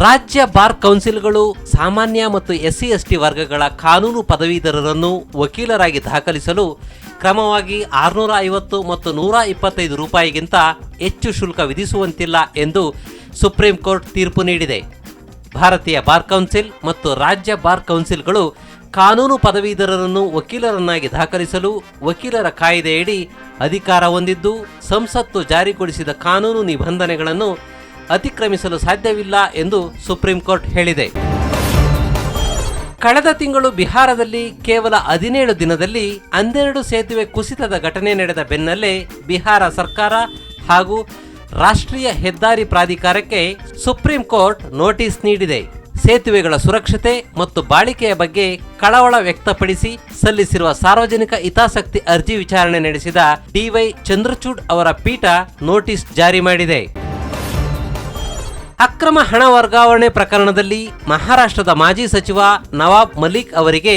ರಾಜ್ಯ ಬಾರ್ ಕೌನ್ಸಿಲ್ಗಳು ಸಾಮಾನ್ಯ ಮತ್ತು ಎಸ್ಸಿ ಎಸ್ಟಿ ವರ್ಗಗಳ ಕಾನೂನು ಪದವೀಧರರನ್ನು ವಕೀಲರಾಗಿ ದಾಖಲಿಸಲು ಕ್ರಮವಾಗಿ ಆರುನೂರ ಐವತ್ತು ಮತ್ತು ನೂರ ಇಪ್ಪತ್ತೈದು ರೂಪಾಯಿಗಿಂತ ಹೆಚ್ಚು ಶುಲ್ಕ ವಿಧಿಸುವಂತಿಲ್ಲ ಎಂದು ಸುಪ್ರೀಂ ಕೋರ್ಟ್ ತೀರ್ಪು ನೀಡಿದೆ. ಭಾರತೀಯ ಬಾರ್ ಕೌನ್ಸಿಲ್ ಮತ್ತು ರಾಜ್ಯ ಬಾರ್ ಕೌನ್ಸಿಲ್ಗಳು ಕಾನೂನು ಪದವೀಧರರನ್ನು ವಕೀಲರನ್ನಾಗಿ ದಾಖಲಿಸಲು ವಕೀಲರ ಕಾಯ್ದೆಯಡಿ ಅಧಿಕಾರ ಹೊಂದಿದ್ದು, ಸಂಸತ್ತು ಜಾರಿಗೊಳಿಸಿದ ಕಾನೂನು ನಿಬಂಧನೆಗಳನ್ನು ಅತಿಕ್ರಮಿಸಲು ಸಾಧ್ಯವಿಲ್ಲ ಎಂದು ಸುಪ್ರೀಂ ಕೋರ್ಟ್ ಹೇಳಿದೆ. ಕಳೆದ ತಿಂಗಳು ಬಿಹಾರದಲ್ಲಿ ಕೇವಲ ಹದಿನೇಳು ದಿನದಲ್ಲಿ ಹನ್ನೆರಡು ಸೇತುವೆ ಕುಸಿತದ ಘಟನೆ ನಡೆದ ಬೆನ್ನಲ್ಲೇ ಬಿಹಾರ ಸರ್ಕಾರ ಹಾಗೂ ರಾಷ್ಟ್ರೀಯ ಹೆದ್ದಾರಿ ಪ್ರಾಧಿಕಾರಕ್ಕೆ ಸುಪ್ರೀಂ ಕೋರ್ಟ್ ನೋಟಿಸ್ ನೀಡಿದೆ. ಸೇತುವೆಗಳ ಸುರಕ್ಷತೆ ಮತ್ತು ಬಾಳಿಕೆಯ ಬಗ್ಗೆ ಕಳವಳ ವ್ಯಕ್ತಪಡಿಸಿ ಸಲ್ಲಿಸಿರುವ ಸಾರ್ವಜನಿಕ ಹಿತಾಸಕ್ತಿ ಅರ್ಜಿ ವಿಚಾರಣೆ ನಡೆಸಿದ ಡಿವೈ ಚಂದ್ರಚೂಡ್ ಅವರ ಪೀಠ ನೋಟಿಸ್ ಜಾರಿ ಮಾಡಿದೆ. ಅಕ್ರಮ ಹಣ ವರ್ಗಾವಣೆ ಪ್ರಕರಣದಲ್ಲಿ ಮಹಾರಾಷ್ಟ್ರದ ಮಾಜಿ ಸಚಿವ ನವಾಬ್ ಮಲಿಕ್ ಅವರಿಗೆ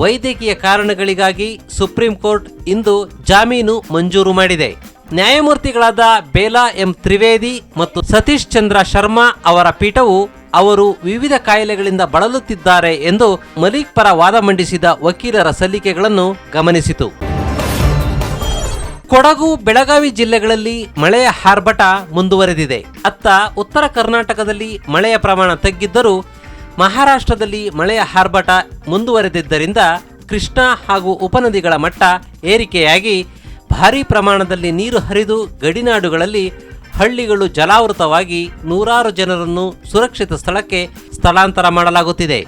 ವೈದ್ಯಕೀಯ ಕಾರಣಗಳಿಗಾಗಿ ಸುಪ್ರೀಂ ಕೋರ್ಟ್ ಇಂದು ಜಾಮೀನು ಮಂಜೂರು ಮಾಡಿದೆ. ನ್ಯಾಯಮೂರ್ತಿಗಳಾದ ಬೇಲಾ ಎಂ ತ್ರಿವೇದಿ ಮತ್ತು ಸತೀಶ್ ಚಂದ್ರ ಶರ್ಮಾ ಅವರ ಪೀಠವು ಅವರು ವಿವಿಧ ಕಾಯಿಲೆಗಳಿಂದ ಬಳಲುತ್ತಿದ್ದಾರೆ ಎಂದು ಮಲಿಕ್ ಪರ ವಾದ ಮಂಡಿಸಿದ ವಕೀಲರ ಸಲ್ಲಿಕೆಗಳನ್ನು ಗಮನಿಸಿತು. ಕೊಡಗು ಬೆಳಗಾವಿ ಜಿಲ್ಲೆಗಳಲ್ಲಿ ಮಳೆಯ ಹಾರ್ಭಟ ಮುಂದುವರೆದಿದೆ. ಅತ್ತ ಉತ್ತರ ಕರ್ನಾಟಕದಲ್ಲಿ ಮಳೆಯ ಪ್ರಮಾಣ ತಗ್ಗಿದ್ದರೂ ಮಹಾರಾಷ್ಟ್ರದಲ್ಲಿ ಮಳೆಯ ಹಾರ್ಭಟ ಮುಂದುವರೆದಿದ್ದರಿಂದ ಕೃಷ್ಣಾ ಹಾಗೂ ಉಪನದಿಗಳ ಮಟ್ಟ ಏರಿಕೆಯಾಗಿ ಭಾರೀ ಪ್ರಮಾಣದಲ್ಲಿ ನೀರು ಹರಿದು ಗಡಿನಾಡುಗಳಲ್ಲಿ ಹಳ್ಳಿಗಳು ಜಲಾವೃತವಾಗಿ ನೂರಾರು ಜನರನ್ನು ಸುರಕ್ಷಿತ ಸ್ಥಳಕ್ಕೆ ಸ್ಥಳಾಂತರ ಮಾಡಲಾಗುತ್ತಿದೆ.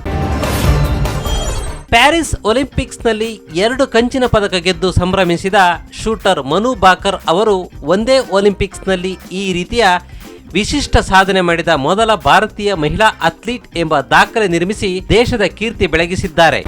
ಪ್ಯಾರಿಸ್ ಒಲಿಂಪಿಕ್ಸ್ನಲ್ಲಿ ಎರಡು ಕಂಚಿನ ಪದಕ ಗೆದ್ದು ಸಂಭ್ರಮಿಸಿದ ಶೂಟರ್ ಮನು ಬಾಕರ್ ಅವರು ಒಂದೇ ಒಲಿಂಪಿಕ್ಸ್ನಲ್ಲಿ ಈ ರೀತಿಯ ವಿಶಿಷ್ಟ ಸಾಧನೆ ಮಾಡಿದ ಮೊದಲ ಭಾರತೀಯ ಮಹಿಳಾ ಅಥ್ಲೀಟ್ ಎಂಬ ದಾಖಲೆ ನಿರ್ಮಿಸಿ ದೇಶದ ಕೀರ್ತಿ ಬೆಳಗಿಸಿದ್ದಾರೆ.